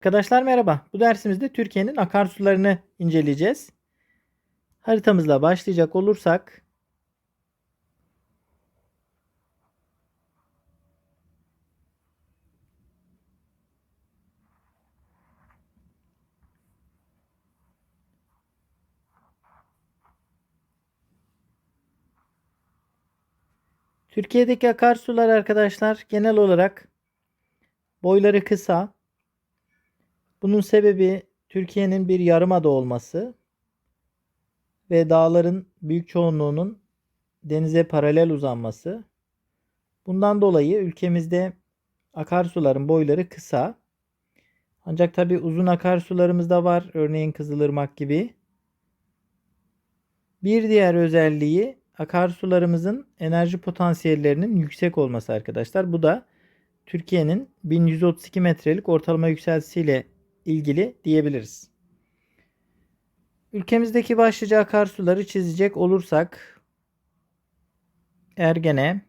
Arkadaşlar merhaba. Bu dersimizde Türkiye'nin akarsularını inceleyeceğiz. Haritamızla başlayacak olursak Türkiye'deki akarsular arkadaşlar genel olarak boyları kısa. Bunun sebebi Türkiye'nin bir yarımada olması ve dağların büyük çoğunluğunun denize paralel uzanması. Bundan dolayı ülkemizde akarsuların boyları kısa. Ancak tabi uzun akarsularımız da var. Örneğin Kızılırmak gibi. Bir diğer özelliği akarsularımızın enerji potansiyellerinin yüksek olması arkadaşlar. Bu da Türkiye'nin 1132 metrelik ortalama yükseltisiyle ilgili diyebiliriz. Ülkemizdeki başlıca akarsuları çizecek olursak Ergene,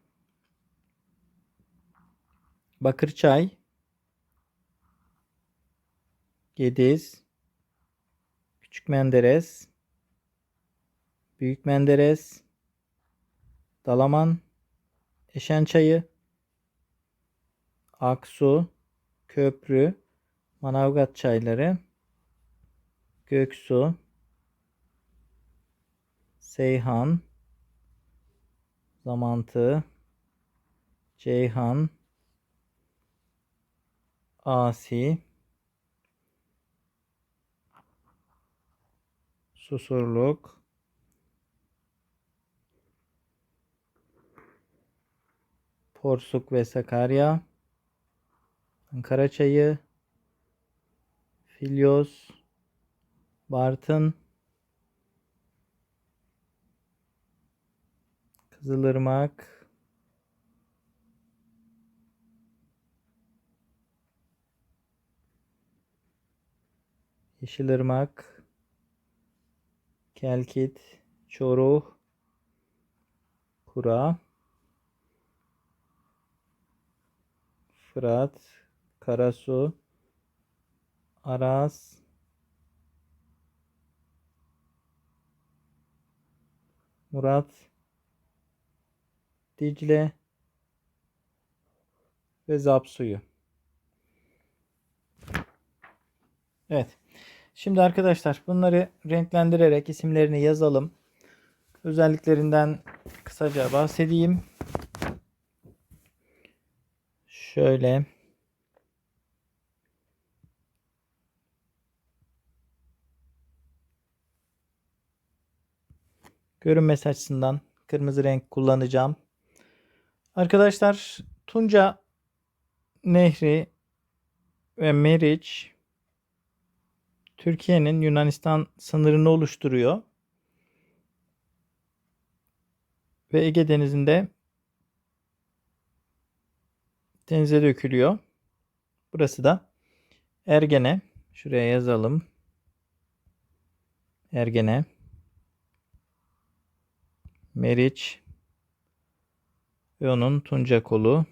Bakırçay, Gediz, Küçük Menderes, Büyük Menderes, Dalaman, Eşençayı, Aksu, Köprü, Manavgat çayları, Göksu, Seyhan, Zamantı, Ceyhan, Asi, Susurluk, Porsuk ve Sakarya, Ankara çayı, Filyos, Bartın, Kızılırmak, Yeşilırmak, Kelkit, Çoruh, Kura, Fırat, Karasu, Aras, Murat, Dicle ve Zapsuyu. Evet. Şimdi arkadaşlar bunları renklendirerek isimlerini yazalım. Özelliklerinden kısaca bahsedeyim. Şöyle görünmesi açısından kırmızı renk kullanacağım. Arkadaşlar Tunca Nehri ve Meriç Türkiye'nin Yunanistan sınırını oluşturuyor. Ve Ege Denizi'nde denize dökülüyor. Burası da Ergene. Şuraya yazalım. Ergene. Meriç ve onun Tunca kolu.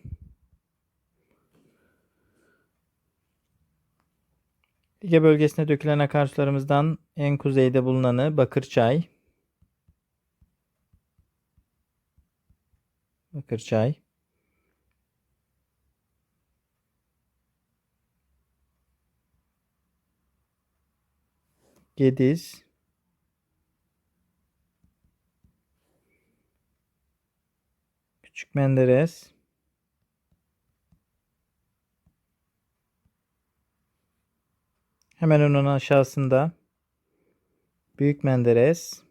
Ege bölgesine dökülen akarsularımızdan en kuzeyde bulunanı Bakırçay. Bakırçay. Gediz. Küçük Menderes. Hemen onun aşağısında Büyük Menderes.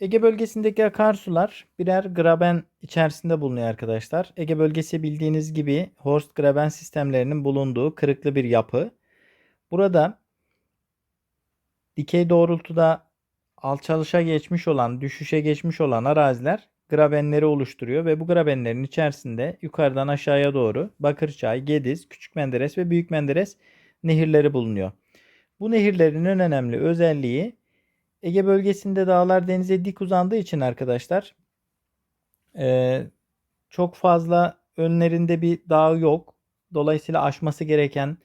Ege bölgesindeki akarsular birer graben içerisinde bulunuyor arkadaşlar. Ege bölgesi bildiğiniz gibi Horst graben sistemlerinin bulunduğu kırıklı bir yapı. Burada dikey doğrultuda alçalışa geçmiş olan, düşüşe geçmiş olan araziler grabenleri oluşturuyor ve bu grabenlerin içerisinde yukarıdan aşağıya doğru Bakırçay, Gediz, Küçük Menderes ve Büyük Menderes nehirleri bulunuyor. Bu nehirlerin en önemli özelliği Ege bölgesinde dağlar denize dik uzandığı için arkadaşlar e, çok fazla önlerinde bir dağ yok. Dolayısıyla aşması gereken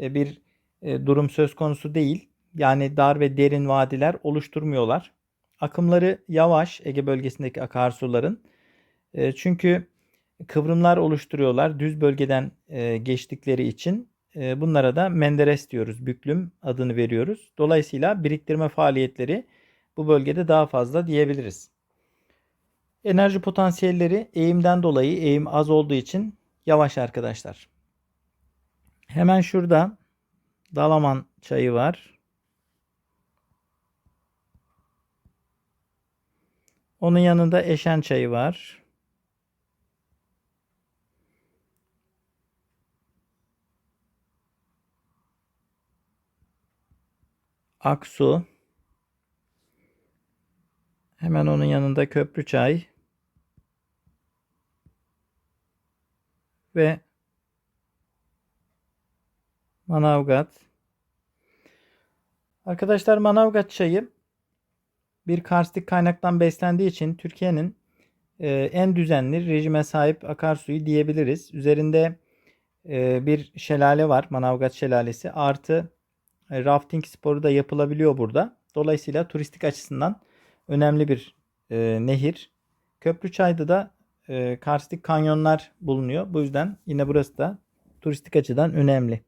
e, bir e, durum söz konusu değil. Yani dar ve derin vadiler oluşturmuyorlar. Akımları yavaş Ege bölgesindeki akarsuların. E, çünkü kıvrımlar oluşturuyorlar düz bölgeden e, geçtikleri için. E, bunlara da Menderes diyoruz. Büklüm adını veriyoruz. Dolayısıyla biriktirme faaliyetleri bu bölgede daha fazla diyebiliriz. Enerji potansiyelleri eğimden dolayı eğim az olduğu için yavaş arkadaşlar. Hemen şurada Dalaman çayı var. Onun yanında Eşen çayı var. Aksu. Hemen onun yanında köprü çay. Ve Manavgat. Arkadaşlar Manavgat çayı bir karstik kaynaktan beslendiği için Türkiye'nin e, en düzenli rejime sahip akarsuyu diyebiliriz. Üzerinde e, bir şelale var. Manavgat şelalesi. Artı e, rafting sporu da yapılabiliyor burada. Dolayısıyla turistik açısından önemli bir nehir. Köprüçay'da da karstik kanyonlar bulunuyor. Bu yüzden yine burası da turistik açıdan önemli.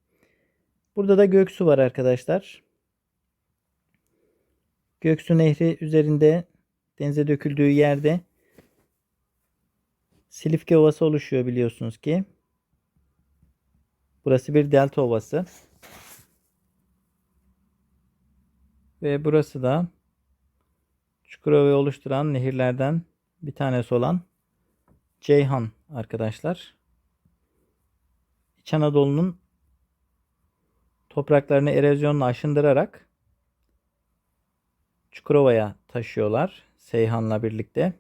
Burada da Göksu var arkadaşlar. Göksu Nehri üzerinde denize döküldüğü yerde Silifke Ovası oluşuyor biliyorsunuz ki. Burası bir delta ovası. Ve burası da Çukurova'yı oluşturan nehirlerden bir tanesi olan Ceyhan arkadaşlar. İç Anadolu'nun topraklarını erozyonla aşındırarak Çukurova'ya taşıyorlar Seyhan'la birlikte.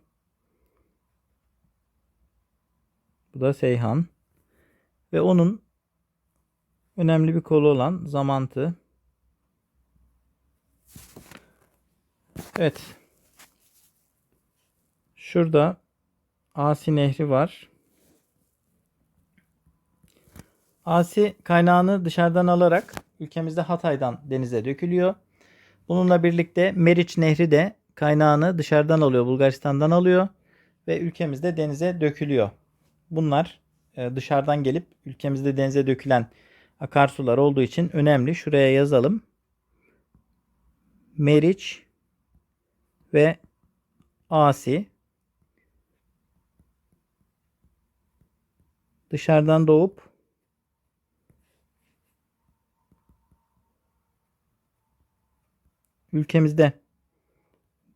Bu da Seyhan. Ve onun önemli bir kolu olan Zamantı. Evet. Şurada Asi Nehri var. Asi kaynağını dışarıdan alarak ülkemizde Hatay'dan denize dökülüyor. Bununla birlikte Meriç Nehri de kaynağını dışarıdan alıyor, Bulgaristan'dan alıyor ve ülkemizde denize dökülüyor. Bunlar e, dışarıdan gelip ülkemizde denize dökülen akarsular olduğu için önemli. Şuraya yazalım. Meriç ve Asi dışarıdan doğup ülkemizde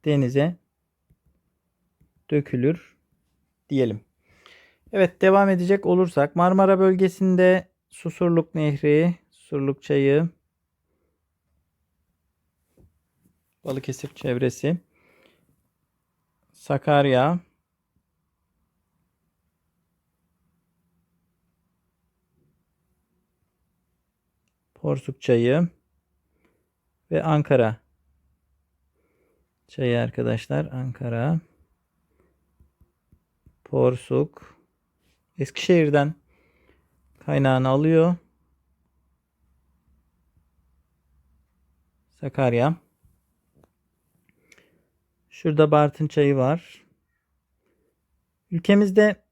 denize dökülür diyelim. Evet devam edecek olursak Marmara bölgesinde Susurluk Nehri, Susurluk Çayı, Balıkesir çevresi, Sakarya, Porsuk Çayı ve Ankara Çayı arkadaşlar. Ankara, Porsuk, Eskişehir'den kaynağını alıyor. Sakarya. Şurada Bartın çayı var. Ülkemizde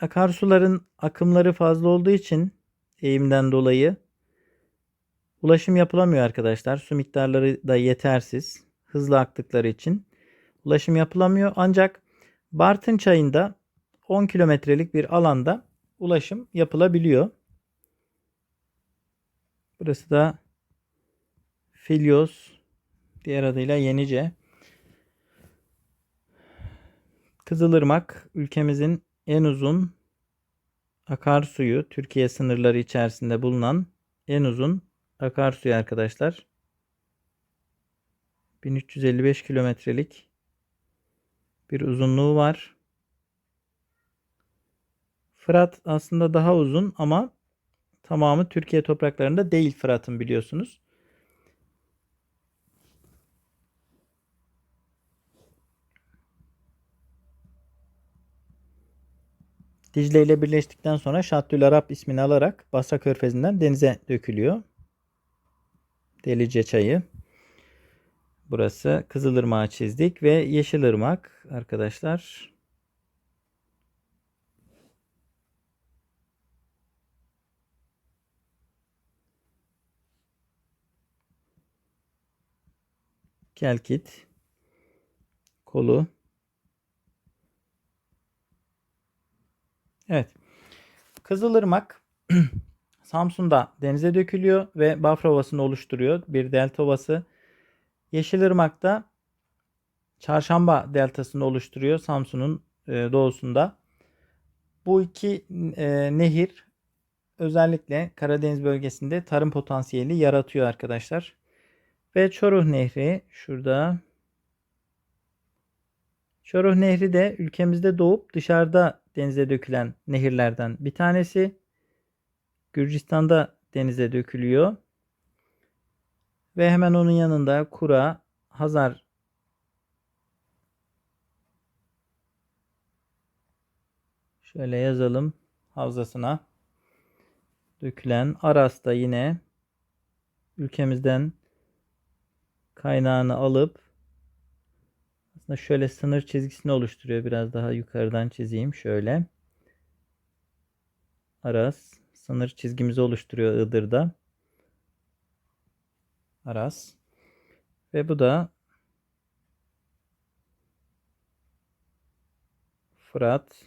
akarsuların akımları fazla olduğu için eğimden dolayı ulaşım yapılamıyor arkadaşlar. Su miktarları da yetersiz. Hızlı aktıkları için ulaşım yapılamıyor. Ancak Bartın çayında 10 kilometrelik bir alanda ulaşım yapılabiliyor. Burası da Filyos diğer adıyla Yenice. Kızılırmak ülkemizin en uzun akarsuyu Türkiye sınırları içerisinde bulunan en uzun akarsuyu arkadaşlar. 1355 kilometrelik bir uzunluğu var. Fırat aslında daha uzun ama tamamı Türkiye topraklarında değil Fırat'ın biliyorsunuz. Dicle ile birleştikten sonra Şattül Arap ismini alarak Basra Körfezi'nden denize dökülüyor. Delice çayı. Burası Kızılırmak'ı çizdik ve Yeşilırmak arkadaşlar. Kelkit kolu. Evet. Kızılırmak Samsun'da denize dökülüyor ve Bafra Ovası'nı oluşturuyor. Bir delta ovası. Yeşilırmak'ta Çarşamba deltasını oluşturuyor Samsun'un e, doğusunda. Bu iki e, nehir özellikle Karadeniz bölgesinde tarım potansiyeli yaratıyor arkadaşlar. Ve Çoruh Nehri şurada. Çoruh Nehri de ülkemizde doğup dışarıda denize dökülen nehirlerden bir tanesi. Gürcistan'da denize dökülüyor. Ve hemen onun yanında Kura, Hazar şöyle yazalım havzasına dökülen Aras da yine ülkemizden kaynağını alıp aslında şöyle sınır çizgisini oluşturuyor. Biraz daha yukarıdan çizeyim şöyle. Aras sınır çizgimizi oluşturuyor Iğdır'da. Aras. Ve bu da Fırat.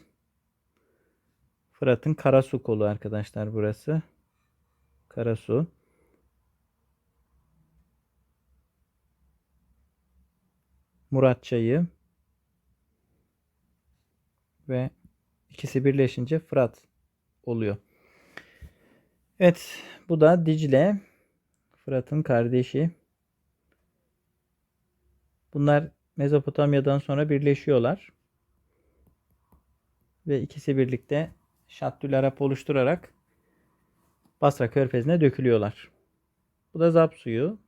Fırat'ın Karasu kolu arkadaşlar burası. Karasu. Murat çayı ve ikisi birleşince Fırat oluyor. Evet, bu da Dicle. Fırat'ın kardeşi. Bunlar Mezopotamya'dan sonra birleşiyorlar. Ve ikisi birlikte Şattül Arap oluşturarak Basra Körfezi'ne dökülüyorlar. Bu da Zap suyu.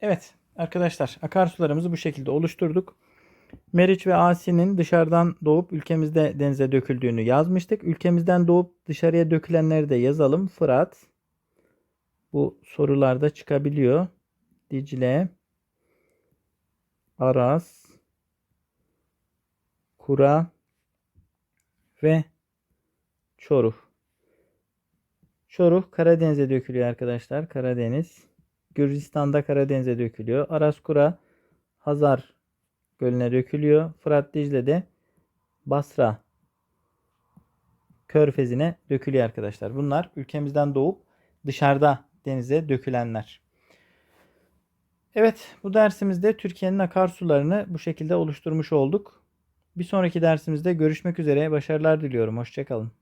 Evet arkadaşlar akarsularımızı bu şekilde oluşturduk. Meriç ve Asi'nin dışarıdan doğup ülkemizde denize döküldüğünü yazmıştık. Ülkemizden doğup dışarıya dökülenleri de yazalım. Fırat. Bu sorularda çıkabiliyor. Dicle. Aras. Kura. Ve Çoruh. Çoruh Karadeniz'e dökülüyor arkadaşlar. Karadeniz. Gürcistan'da Karadeniz'e dökülüyor. Araskura Hazar Gölü'ne dökülüyor. Fırat Dicle'de Basra Körfezi'ne dökülüyor arkadaşlar. Bunlar ülkemizden doğup dışarıda denize dökülenler. Evet bu dersimizde Türkiye'nin akarsularını bu şekilde oluşturmuş olduk. Bir sonraki dersimizde görüşmek üzere. Başarılar diliyorum. Hoşçakalın.